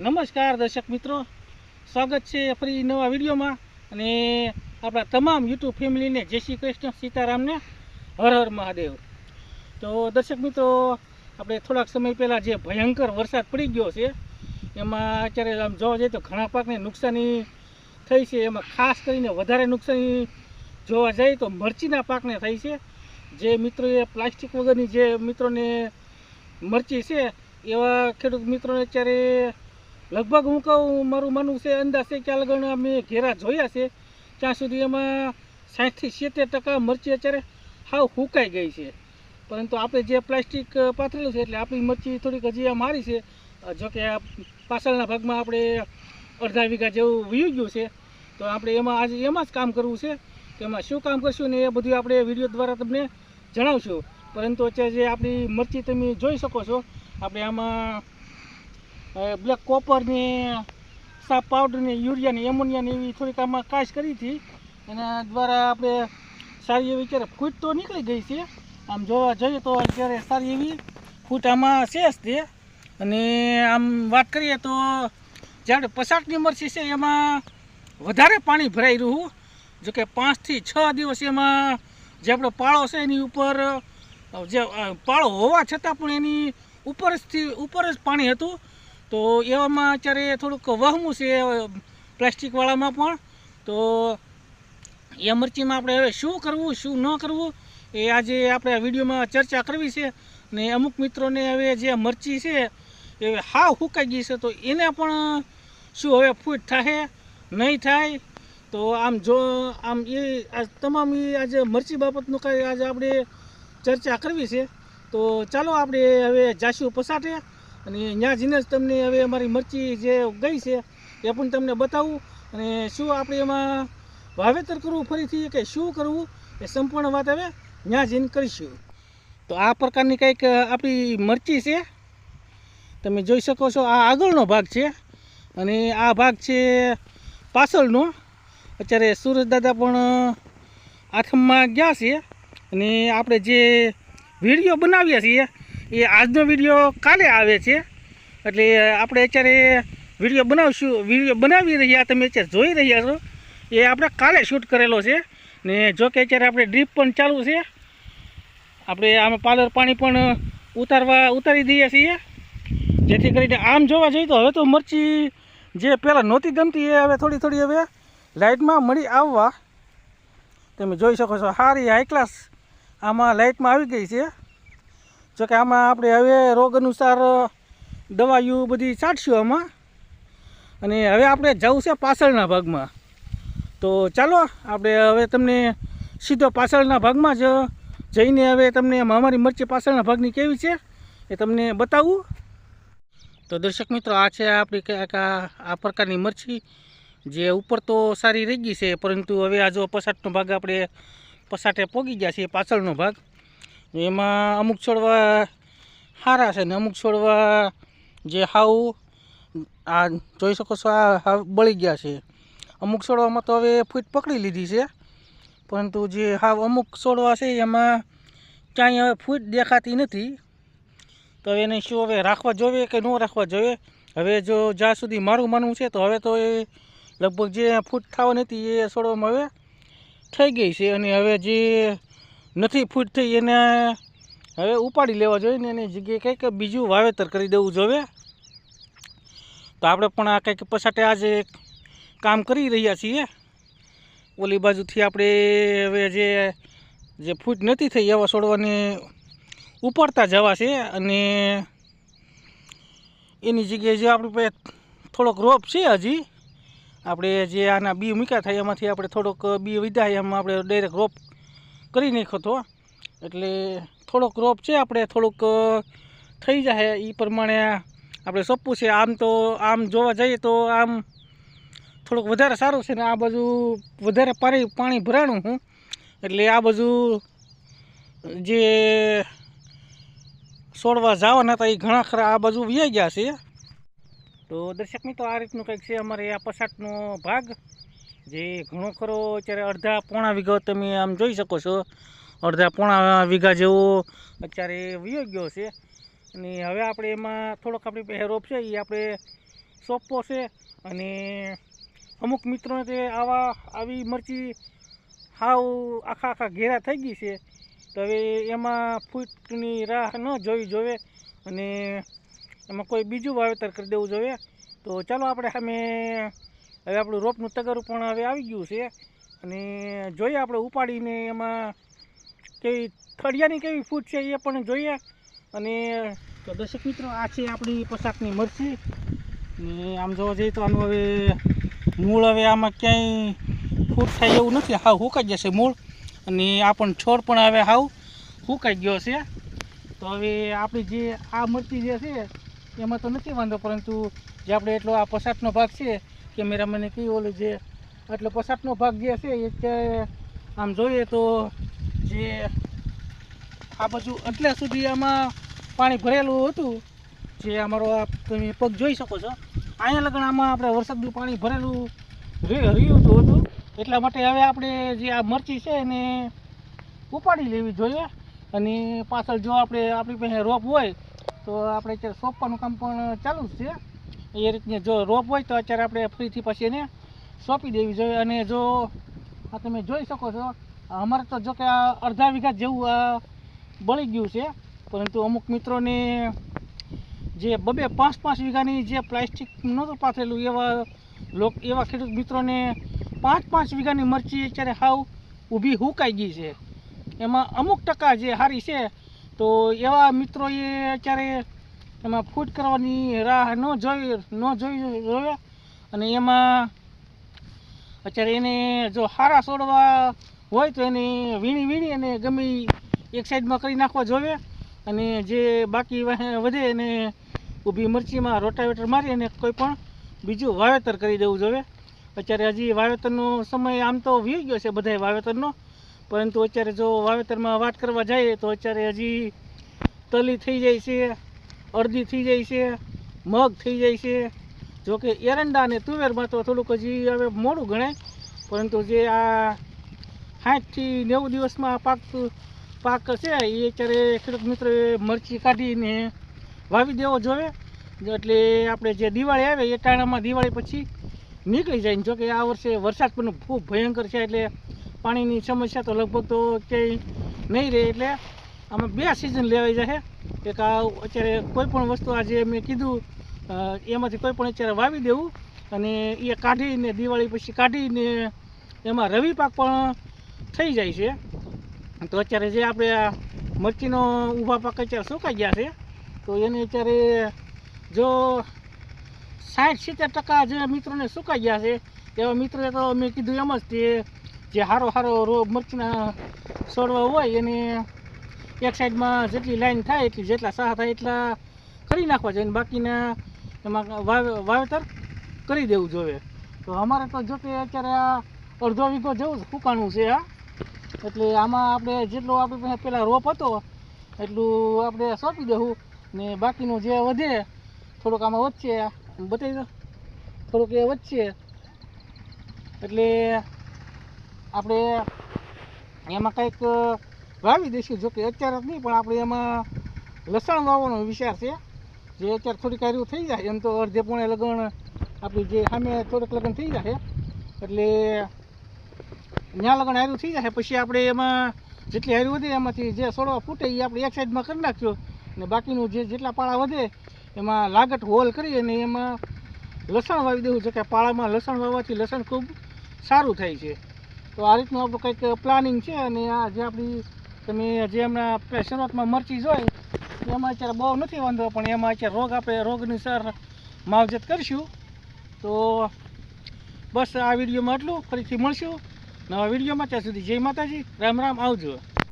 નમસ્કાર દર્શક મિત્રો. સ્વાગત છે ફરી નવા વિડીયોમાં અને આપણા તમામ યુટ્યુબ ફેમિલીને જય શ્રી કૃષ્ણ સીતારામને, હર હર મહાદેવ. તો દર્શક મિત્રો, આપણે થોડાક સમય પહેલાં જે ભયંકર વરસાદ પડી ગયો છે, એમાં અત્યારે આમ જોવા જઈએ તો ઘણા પાકને નુકસાની થઈ છે. એમાં ખાસ કરીને વધારે નુકસાની જોવા જઈએ તો મરચીના પાકને થઈ છે. જે મિત્રોએ પ્લાસ્ટિક વગરની જે મિત્રોને મરચી છે, એવા ખેડૂત મિત્રોને અત્યારે લગભગ હું કહું, મારું માનવું છે, અંદાજે ક્યાં લગણ અમે ઘેરા જોયા છે. ત્યાં સુધી એમાં સાઠથી સિત્તેર ટકા મરચી અત્યારે હાવ હુકાઈ ગઈ છે. પરંતુ આપણે જે પ્લાસ્ટિક પાથરેલું છે એટલે આપણી મરચી થોડીક હજી આ મારી છે. જોકે પાછળના ભાગમાં આપણે અડધા વીઘા જેવું વીયું ગયું છે. તો આપણે એમાં આજે એમાં જ કામ કરવું છે એમાં શું કામ કરશું ને એ બધું આપણે વીડિયો દ્વારા તમને જણાવશું. પરંતુ અત્યારે જે આપણી મરચી તમે જોઈ શકો છો, આપણે આમાં બ્લેક કોપર ને પાવડરની પાવડર ને યુરિયા ને એમોનિયા ને એવી થોડીક આમાં કાશ કરી હતી. એના દ્વારા આપણે સારી એવી અત્યારે ફૂટ તો નીકળી ગઈ છે. આમ જોવા જઈએ તો અત્યારે સારી એવી ફૂટ આમાં છે જ તે. અને આમ વાત કરીએ તો જ્યારે પસાટની મરચી છે એમાં વધારે પાણી ભરાઈ રહ્યું જોકે પાંચથી છ દિવસ એમાં જે આપણો પાળો છે, એની ઉપર, જે પાળો હોવા છતાં પણ એની ઉપર જથી ઉપર જ પાણી હતું. તો એવામાં અત્યારે થોડુંક વહમું છે પ્લાસ્ટિકવાળામાં પણ. તો એ મરચીમાં આપણે હવે શું કરવું, શું ન કરવું, એ આજે આપણે આ વિડીયોમાં ચર્ચા કરવી છે. ને અમુક મિત્રોને હવે જે મરચી છે, એ હાવ હુકાઈ ગઈ છે, તો એને પણ શું હવે ફૂટ થાય નહીં થાય? તો આમ જો, આમ એ તમામ એ આજે મરચી બાબતનું કાંઈ આજે આપણે ચર્ચા કરવી છે. તો ચાલો આપણે હવે જાશું પસાટે. અને ત્યાં જઈને જ તમને હવે અમારી મરચી જે ગઈ છે, એ પણ તમને બતાવું. અને શું આપણે એમાં વાવેતર કરવું ફરીથી કે શું કરવું, એ સંપૂર્ણ વાત હવે ત્યાં જઈને કરીશું. તો આ પ્રકારની કંઈક આપણી મરચી છે, તમે જોઈ શકો છો આ આગળનો ભાગ છે. અને આ ભાગ છે પાછળનો. અત્યારે સુરજદાદા પણ આઠમમાં ગયા છે. અને આપણે જે વીડિયો બનાવીએ છીએ એ આજનો વીડિયો કાલે આવે છે. એટલે આપણે અત્યારે વીડિયો બનાવશું વીડિયો બનાવી રહ્યા, તમે અત્યારે જોઈ રહ્યા છો. એ આપણે કાલે શૂટ કરેલો છે. ને જો કે અત્યારે આપણે ડ્રીપ પણ ચાલુ છે. આપણે આમાં પાલર પાણી પણ ઉતારવા, ઉતારી દઈએ છીએ. જેથી કરીને આમ જોવા જઈએ તો હવે તો મરચી જે પહેલાં નહોતી ગમતી એ હવે થોડી થોડી હવે લાઇટમાં મળી આવવા. તમે જોઈ શકો છો સારી હાઈ ક્લાસ આમાં લાઇટમાં આવી ગઈ છે. જોકે આમાં આપણે હવે રોગ અનુસાર દવાઈઓ બધી છાંટશું આમાં. અને હવે આપણે જવું છે પાછળના ભાગમાં. તો ચાલો, આપણે હવે તમને સીધો પાછળના ભાગમાં જ જઈને હવે તમને અમારી મરચી પાછળના ભાગની કેવી છે એ તમને બતાવું. તો દર્શક મિત્રો, આ છે આપણી કંઈક આ પ્રકારની મરચી, જે ઉપર તો સારી રહી ગઈ છે, પરંતુ હવે આ જો પસાટનો ભાગ આપણે પસાટે પોગી ગયા છે પાછળનો ભાગ. એમાં અમુક છોડવા સારા છે ને અમુક છોડવા જે હાવ આ જોઈ શકો છો, આ બળી ગયા છે. અમુક છોડવામાં તો હવે ફૂટ પકડી લીધી છે, પરંતુ જે હાવ અમુક છોડવા છે એમાં ક્યાંય હવે ફૂટ દેખાતી નથી. તો એને શું હવે રાખવા જોઈએ કે ન રાખવા જોઈએ? હવે જો જ્યાં સુધી મારું માનવું છે તો હવે તો એ લગભગ જે ફૂટ થવાની હતી એ છોડવામાં હવે થઈ ગઈ છે. અને હવે જે નથી ફૂટ થઈ એને હવે ઉપાડી લેવા જોઈએ ને એની જગ્યાએ કંઈક બીજું વાવેતર કરી દેવું જોઈએ. તો આપણે પણ આ કંઈક પછાટે આજે કામ કરી રહ્યા છીએ. ઓલી બાજુથી આપણે હવે જે જે ફૂટ નથી થઈ એવા છોડવાને ઉપાડતા જવા છે અને એની જગ્યાએ જે આપણી પાસે થોડોક રોપ છે હજી, આપણે જે આના બી મૂક્યા થાય એમાંથી આપણે થોડોક બી વિધા એમાં આપણે ડાયરેક્ટ રોપ કરી નાખ્યો હતો એટલે થોડોક રોપ છે, આપણે થોડુંક થઈ જાય એ પ્રમાણે આપણે સોંપવું છે. આમ તો, આમ જોવા જઈએ તો આમ થોડુંક વધારે સારું છે ને આ બાજુ વધારે પાણી પાણી ભરાણું હું. એટલે આ બાજુ જે છોડવા જવાના હતા એ ઘણા ખરા આ બાજુ વ્યાઈ ગયા છે. તો દર્શક મિત્રો, આ રીતનું કંઈક છે અમારે આ પસાટનો ભાગ. જે ઘણો ખરો અત્યારે અડધા પોણા વીઘા તમે આમ જોઈ શકો છો. અડધા પોણા વીઘા જેવો અત્યારે વયો ગયો છે. અને હવે આપણે એમાં થોડોક આપણી પાસે છે એ આપણે સોંપો છે. અને અમુક મિત્રોને તે આવા આવી મરચી હાવ આખા આખા ઘેરા થઈ ગઈ છે. તો હવે એમાં ફૂટની રાહ ન જોવી જોઈએ અને એમાં કોઈ બીજું વાવેતર કરી દેવું જોઈએ તો ચાલો આપણે સામે હવે આપણું રોપનું તગરું પણ હવે આવી ગયું છે. અને જોઈએ આપણે ઉપાડીને એમાં કેવી થળિયાની કેવી ફૂટ છે એ પણ જોઈએ. અને તો દર્શક મિત્રો, આ છે આપણી પોશાકની મરચી. ને આમ જોવા જઈએ તો આનું હવે મૂળ હવે આમાં ક્યાંય ફૂટ થાય એવું નથી. હાવ હુકાઈ જશે મૂળ. અને આ પણ છોડ પણ હવે હાવ હુકાઈ ગયો છે. તો હવે આપણી જે આ મરચી જે છે, એમાં તો નથી વાંધો, પરંતુ જે આપણે એટલો આ પસાટનો ભાગ છે કેમેરામેને કહ્યું, ઓલું જે એટલે પસાટનો ભાગ જે છે એ અત્યારે આમ જોઈએ તો જે આ બાજુ એટલે સુધી આમાં પાણી ભરેલું હતું, જે અમારો આ તમે પગ જોઈ શકો છો. અહીંયા લગ્ન આમાં આપણે વરસાદનું પાણી ભરેલું રહ્યું હતું. એટલા માટે હવે આપણે જે આ મરચી છે એને ઉપાડી લેવી જોઈએ. અને પાછળ જો આપણે આપણી પાસે રોપ હોય, તો આપણે અત્યારે સોંપવાનું કામ પણ ચાલુ જ છે. એ રીતની જો રોપ હોય તો અત્યારે આપણે ફરીથી પછી એને સોંપી દેવી જોઈએ. અને જો આ તમે જોઈ શકો છો, અમારે તો જો કે આ અડધા વીઘા જેવું આ બળી ગયું છે. પરંતુ અમુક મિત્રોને જે બબે પાંચ પાંચ વીઘાની જે પ્લાસ્ટિક નહોતું પાથરેલું, એવા લોક, એવા ખેડૂત મિત્રોને પાંચ પાંચ વીઘાની મરચી અત્યારે હાવ ઊભી હુકાઈ ગઈ છે. એમાં અમુક ટકા જે સારી છે, તો એવા મિત્રોએ અત્યારે એમાં ફૂટ કરવાની રાહ ન જોઈ ન જોઈ જોઈએ અને એમાં અત્યારે એને જો હારા છોડવા હોય તો એને વીણી વીણી અને ગમે એક સાઈડમાં કરી નાખવા જોઈએ અને જે બાકી વધે એને ઊભી મરચીમાં રોટાવેટર મારી અને કોઈ પણ બીજું વાવેતર કરી દેવું જોઈએ અત્યારે હજી વાવેતરનો સમય આમ તો વી ગયો છે બધાય વાવેતરનો. પરંતુ અત્યારે જો વાવેતરમાં વાત કરવા જઈએ તો અત્યારે હજી તલી થઈ જાય છે. અડધી થઈ જાય છે, મગ થઈ જાય છે. જોકે એરંડા અને તુવેરમાં તો થોડુંક હજી હવે મોડું ગણાય પરંતુ જે આ સાઠથી નેવું દિવસમાં પાક પાક છે, એ અત્યારે ખેડૂત મિત્રોએ મરચી કાઢીને વાવી દેવો જોઈએ. એટલે આપણે જે દિવાળી આવે એ ટાણામાં દિવાળી પછી નીકળી જાય જોકે આ વર્ષે વરસાદ પણ ખૂબ ભયંકર છે, એટલે પાણીની સમસ્યા તો લગભગ તો ક્યાંય નહીં રહે, એટલે આમાં બે સિઝન લેવાઈ જશે. એક આ અત્યારે કોઈ પણ વસ્તુ આજે મેં કીધું એમાંથી કોઈ પણ અત્યારે વાવી દેવું અને એ કાઢીને દિવાળી પછી કાઢીને એમાં રવિ પાક પણ થઈ જાય છે. તો અત્યારે જે આપણે આ મરચીનો ઊભા પાક અત્યારે સુકાઈ ગયા છે, તો એને અત્યારે જો સાઠ સિત્તેર ટકા જે મિત્રોને સુકાઈ ગયા છે, એવા મિત્રોએ તો મેં કીધું એમ જ તે જે સારો સારો રોગ મરચીના છોડવા હોય એને એક સાઈડમાં જેટલી લાઈન થાય એટલી, જેટલા સાહ થાય એટલા કરી નાખવા જોઈએ. બાકીના એમાં વાવે- વાવેતર કરી દેવું જોઈએ. તો અમારે તો જો કે અત્યારે આ અડધો વીઘો જેવું ફૂકાણું છે આ એટલે આમાં આપણે જેટલો આપણી પાસે પહેલાં રોપ હતો, એટલું આપણે સોંપી દેવું. ને બાકીનું જે વધે, થોડુંક આમાં વધશે. બતાવી દો. થોડુંક એ વધશે. એટલે આપણે એમાં કંઈક વાવી દઈશું. જોકે અત્યારે જ નહીં, પણ આપણે એમાં લસણ વાવવાનો વિચાર છે. જે અત્યારે થોડીક કાર્યું થઈ જાય, એમ તો અડધે પોણે લગ્ન આપણી જે સામે થોડુંક લગ્ન થઈ જશે એટલે ત્યાં લગન હાર્યું થઈ જશે પછી આપણે એમાં જેટલી હાર્યું વધે એમાંથી જે છોડવા ફૂટે એ આપણે એક સાઈડમાં કરી નાખ્યો અને બાકીનું જે જેટલા પાળા વધે, એમાં લાગટ હોલ કરી અને એમાં લસણ વાવી દેવું. છે કે પાળામાં લસણ વાવવાથી લસણ ખૂબ સારું થાય છે. તો આ રીતનું આપણું કંઈક પ્લાનિંગ છે અને આ જે આપણી તમે જે હમણાં પહે- શરૂઆતમાં મરચી જોઈ. એમાં અત્યારે બહુ નથી વાંધો, પણ એમાં અત્યારે રોગ આપણે રોગની સર માવજત કરીશું. તો બસ આ વિડીયોમાં આટલું. ફરીથી મળશું નવા વિડીયોમાં. ત્યાં સુધી જય માતાજી. રામ રામ. આવજો.